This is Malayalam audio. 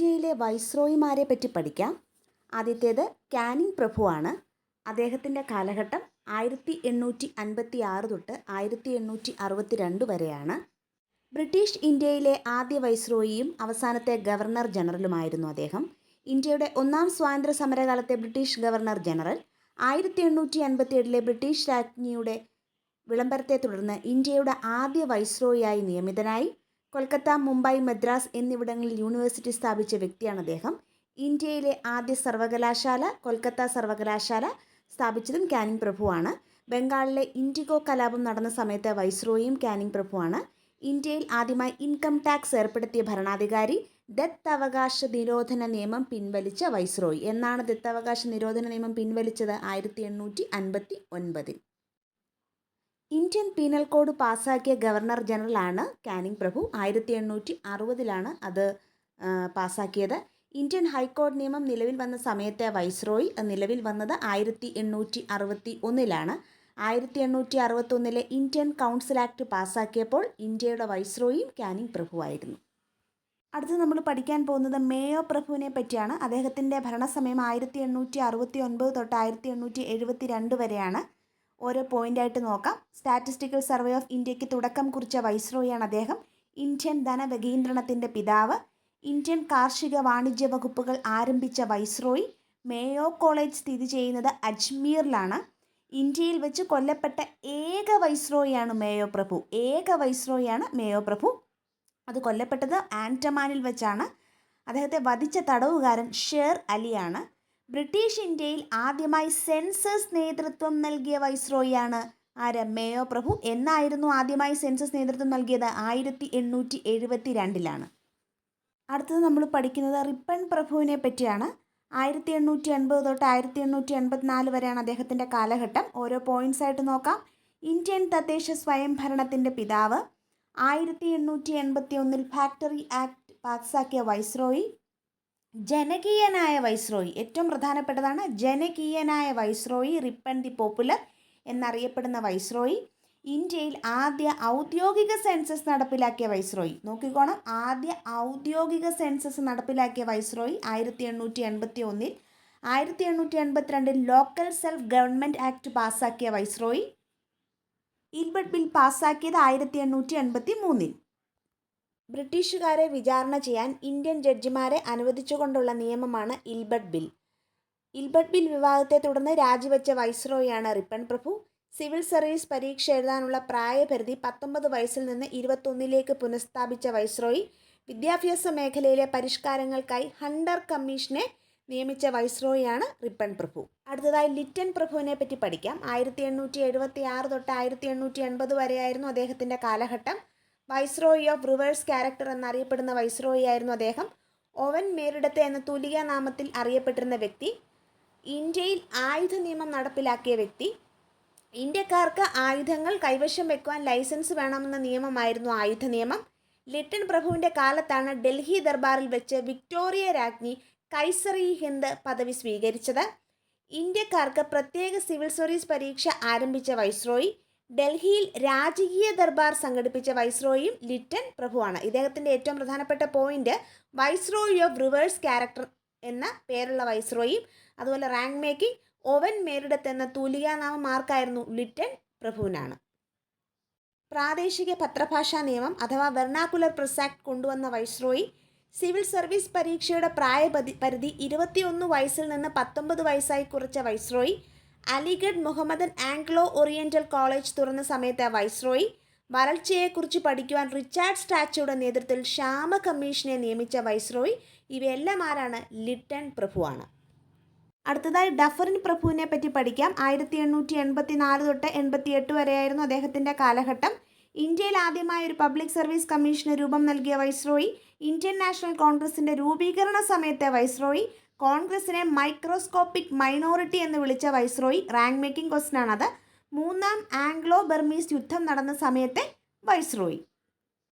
ഇന്ത്യയിലെ വൈസ്രോയിമാരെ പറ്റി പഠിക്കാം. ആദ്യത്തേത് കാനിങ് പ്രഭുവാണ്. അദ്ദേഹത്തിന്റെ കാലഘട്ടം ആയിരത്തി എണ്ണൂറ്റി അൻപത്തി ആറ് തൊട്ട് ആയിരത്തി എണ്ണൂറ്റി അറുപത്തി രണ്ട് വരെയാണ്. ബ്രിട്ടീഷ് ഇന്ത്യയിലെ ആദ്യ വൈസ്രോയിയും അവസാനത്തെ ഗവർണർ ജനറലുമായിരുന്നു അദ്ദേഹം. ഇന്ത്യയുടെ ഒന്നാം സ്വാതന്ത്ര്യ സമരകാലത്തെ ബ്രിട്ടീഷ് ഗവർണർ ജനറൽ. ആയിരത്തി എണ്ണൂറ്റി അൻപത്തി ഏഴിലെ ബ്രിട്ടീഷ് രാജ്ഞിയുടെ വിളംബരത്തെ തുടർന്ന് ഇന്ത്യയുടെ ആദ്യ വൈസ്രോയിയായി നിയമിതനായി. കൊൽക്കത്ത മുംബൈ മദ്രാസ് എന്നിവിടങ്ങളിൽ യൂണിവേഴ്സിറ്റി സ്ഥാപിച്ച വ്യക്തിയാണ് അദ്ദേഹം. ഇന്ത്യയിലെ ആദ്യ സർവകലാശാല കൊൽക്കത്ത സർവകലാശാല സ്ഥാപിച്ചതും കാനിങ് പ്രഭുവാണ്. ബംഗാളിലെ ഇൻഡിഗോ കലാപം നടന്ന സമയത്ത് വൈസ്രോയും കാനിങ് പ്രഭുവാണ്. ഇന്ത്യയിൽ ആദ്യമായി ഇൻകം ടാക്സ് ഏർപ്പെടുത്തിയ ഭരണാധികാരി ദത്തവകാശ നിരോധന നിയമം പിൻവലിച്ച വൈസ്രോയി. എന്നാണ് ദത്തവകാശ നിരോധന നിയമം പിൻവലിച്ചത്? ആയിരത്തി എണ്ണൂറ്റി അൻപത്തി ഒൻപതിൽ. ഇന്ത്യൻ പീനൽ കോഡ് പാസ്സാക്കിയ ഗവർണർ ജനറലാണ് കാനിങ് പ്രഭു. ആയിരത്തി എണ്ണൂറ്റി അറുപതിലാണ് അത് പാസ്സാക്കിയത് ഇന്ത്യൻ ഹൈക്കോടതി നിയമം നിലവിൽ വന്ന സമയത്തെ വൈസ്രോയി നിലവിൽ വന്നത് ആയിരത്തി എണ്ണൂറ്റി അറുപത്തി ഒന്നിലാണ് ആയിരത്തി എണ്ണൂറ്റി അറുപത്തൊന്നിലെ ഇന്ത്യൻ കൗൺസിൽ ആക്ട് പാസ്സാക്കിയപ്പോൾ ഇന്ത്യയുടെ വൈസ്രോയും കാനിങ് പ്രഭുവായിരുന്നു. അടുത്ത് നമ്മൾ പഠിക്കാൻ പോകുന്നത് മേയോ പ്രഭുവിനെ പറ്റിയാണ്. അദ്ദേഹത്തിന്റെ ഭരണസമയം ആയിരത്തി എണ്ണൂറ്റി അറുപത്തി ഒൻപത് തൊട്ട് ആയിരത്തി എണ്ണൂറ്റി എഴുപത്തി രണ്ട് വരെയാണ്. ഓരോ പോയിന്റായിട്ട് നോക്കാം. സ്റ്റാറ്റിസ്റ്റിക്കൽ സർവേ ഓഫ് ഇന്ത്യയ്ക്ക് തുടക്കം കുറിച്ച വൈസ്രോയാണ് അദ്ദേഹം. ഇന്ത്യൻ ധനവകീന്ദ്രണത്തിന്റെ പിതാവ്. ഇന്ത്യൻ കാർഷിക വാണിജ്യ വകുപ്പുകൾ ആരംഭിച്ച വൈസ്രോയി മേയോ കോളേജ് സ്ഥിതി ചെയ്യുന്നത് അജ്മീറിലാണ്. ഇന്ത്യയിൽ വെച്ച് കൊല്ലപ്പെട്ട ഏക വൈസ്രോയിയാണ് മേയോ പ്രഭു ഏക വൈസ്രോയിയാണ് മേയോ പ്രഭു അത് കൊല്ലപ്പെട്ടത് ആൻഡമാനിൽ വെച്ചാണ്. അദ്ദേഹത്തെ വധിച്ച തടവുകാരൻ ഷേർ അലിയാണ്. ബ്രിട്ടീഷ് ഇന്ത്യയിൽ ആദ്യമായി സെൻസസ് നേതൃത്വം നൽകിയ വൈസ്രോയിയാണ്. ആര്? മേയോ പ്രഭു എന്നായിരുന്നു ആദ്യമായി സെൻസസ് നേതൃത്വം നൽകിയത് ആയിരത്തി എണ്ണൂറ്റി എഴുപത്തി രണ്ടിലാണ് അടുത്തത് നമ്മൾ പഠിക്കുന്നത് റിപ്പൺ പ്രഭുവിനെ പറ്റിയാണ്. ആയിരത്തി എണ്ണൂറ്റി എൺപത് തൊട്ട് ആയിരത്തി എണ്ണൂറ്റി എൺപത്തിനാല് വരെയാണ് അദ്ദേഹത്തിന്റെ കാലഘട്ടം. ഓരോ പോയിന്റ്സ് ആയിട്ട് നോക്കാം. ഇന്ത്യൻ തദ്ദേശ സ്വയംഭരണത്തിന്റെ പിതാവ്. ആയിരത്തി എണ്ണൂറ്റി എൺപത്തി ഒന്നിൽ ഫാക്ടറി ആക്ട് പാസാക്കിയ വൈസ്രോയി. ജനകീയനായ വൈസ്രോയി. ഏറ്റവും പ്രധാനപ്പെട്ടതാണ് ജനകീയനായ വൈസ്രോയി റിപ്പൺ ദി പോപ്പുലർ എന്നറിയപ്പെടുന്ന വൈസ്രോയി. ഇന്ത്യയിൽ ആദ്യ ഔദ്യോഗിക സെൻസസ് നടപ്പിലാക്കിയ വൈസ്രോയി. നോക്കിക്കോണം. ആദ്യ ഔദ്യോഗിക സെൻസസ് നടപ്പിലാക്കിയ വൈസ്രോയി ആയിരത്തി എണ്ണൂറ്റി എൺപത്തി ഒന്നിൽ ആയിരത്തി എണ്ണൂറ്റി എൺപത്തിരണ്ടിൽ ലോക്കൽ സെൽഫ് ഗവൺമെന്റ് ആക്ട് പാസ്സാക്കിയ വൈസ്രോയി. ഇൽബർട്ട് ബിൽ പാസ്സാക്കിയത് ആയിരത്തി എണ്ണൂറ്റി എൺപത്തി മൂന്നിൽ ബ്രിട്ടീഷുകാരെ വിചാരണ ചെയ്യാൻ ഇന്ത്യൻ ജഡ്ജിമാരെ അനുവദിച്ചുകൊണ്ടുള്ള നിയമമാണ് ഇൽബർട്ട് ബിൽ. ഇൽബർട്ട് ബിൽ വിവാദത്തെ തുടർന്ന് രാജിവെച്ച വൈസ്രോയാണ് റിപ്പൺ പ്രഭു. സിവിൽ സർവീസ് പരീക്ഷ എഴുതാനുള്ള പ്രായപരിധി പത്തൊമ്പത് വയസ്സിൽ നിന്ന് ഇരുപത്തൊന്നിലേക്ക് പുനഃസ്ഥാപിച്ച വൈസ്രോയി വിദ്യാഭ്യാസ മേഖലയിലെ പരിഷ്കാരങ്ങൾക്കായി ഹണ്ടർ കമ്മീഷനെ നിയമിച്ച വൈസ്രോയാണ് റിപ്പൺ പ്രഭു. അടുത്തതായി ലിറ്റൻ പ്രഭുവിനെ പറ്റി പഠിക്കാം. ആയിരത്തി എണ്ണൂറ്റി എഴുപത്തി ആറ് തൊട്ട് ആയിരത്തി എണ്ണൂറ്റി എൺപത് വരെയായിരുന്നു അദ്ദേഹത്തിന്റെ കാലഘട്ടം. വൈസ്രോയി ഓഫ് റിവേഴ്സ് ക്യാരക്ടർ എന്നറിയപ്പെടുന്ന വൈസ്രോയി ആയിരുന്നു അദ്ദേഹം. ഓവൻ മേരിടത്തെ എന്ന തുലിക നാമത്തിൽ അറിയപ്പെട്ടിരുന്ന വ്യക്തി. ഇന്ത്യയിൽ ആയുധ നിയമം നടപ്പിലാക്കിയ വ്യക്തി. ഇന്ത്യക്കാർക്ക് ആയുധങ്ങൾ കൈവശം വെക്കുവാൻ ലൈസൻസ് വേണമെന്ന നിയമമായിരുന്നു ആയുധ നിയമം. ലിട്ടൺ പ്രഭുവിന്റെ കാലത്താണ് ഡൽഹി ദർബാറിൽ വെച്ച് വിക്ടോറിയ രാജ്ഞി കൈസറി ഹിന്ദ് പദവി സ്വീകരിച്ചത്. ഇന്ത്യക്കാർക്ക് പ്രത്യേക സിവിൽ സർവീസ് പരീക്ഷ ആരംഭിച്ച വൈസ്രോയി. ഡൽഹിയിൽ രാജകീയ ദർബാർ സംഘടിപ്പിച്ച വൈസ്രോയും ലിറ്റൻ പ്രഭുവാണ്. ഇദ്ദേഹത്തിന്റെ ഏറ്റവും പ്രധാനപ്പെട്ട point viceroy of reverse character എന്ന പേരുള്ള വൈസ്രോയും അതുപോലെ റാങ്ക് മേക്കിംഗ് ഓവൻ മേരിടത്ത് എന്ന തൂലികാനാമം ആർക്കായിരുന്നു? ലിറ്റൻ പ്രഭുവിനാണ്. പ്രാദേശിക പത്രഭാഷാ നിയമം അഥവാ വെർണാക്കുലർ പ്രസ് ആക്ട് കൊണ്ടുവന്ന വൈസ്രോയി സിവിൽ സർവീസ് പരീക്ഷയുടെ പ്രായപരി പരിധി ഇരുപത്തിയൊന്ന് വയസ്സിൽ നിന്ന് പത്തൊമ്പത് വയസ്സായി കുറച്ച viceroy Aligarh Mohammedan Anglo Oriental college തുറന്ന സമയത്തെ വൈസ്രോയി വരൾച്ചയെക്കുറിച്ച് പഠിക്കുവാൻ റിച്ചാർഡ് സ്റ്റാച്ചുയുടെ നേതൃത്വത്തിൽ ക്ഷാമ കമ്മീഷനെ നിയമിച്ച വൈസ്രോയി ഇവയെല്ലാം ആരാണ്? ലിട്ടൺ പ്രഭുവാണ്. അടുത്തതായി ഡഫറിൻ പ്രഭുവിനെ പറ്റി പഠിക്കാം. ആയിരത്തി എണ്ണൂറ്റി എൺപത്തി നാല് തൊട്ട് എൺപത്തി എട്ട് വരെയായിരുന്നു അദ്ദേഹത്തിന്റെ കാലഘട്ടം. ഇന്ത്യയിൽ ആദ്യമായി ഒരു പബ്ലിക് സർവീസ് കമ്മീഷന് രൂപം നൽകിയ വൈസ്രോയി ഇന്ത്യൻ നാഷണൽ കോൺഗ്രസിന്റെ രൂപീകരണ സമയത്തെ വൈസ്രോയി. കോൺഗ്രസിനെ മൈക്രോസ്കോപ്പിക് മൈനോറിറ്റി എന്ന് വിളിച്ച വൈസ്രോയി റാങ്ക് മേക്കിംഗ് ക്വസ്റ്റൻ ആണത് മൂന്നാം ആംഗ്ലോ ബർമീസ് യുദ്ധം നടന്ന സമയത്തെ വൈസ്രോയി.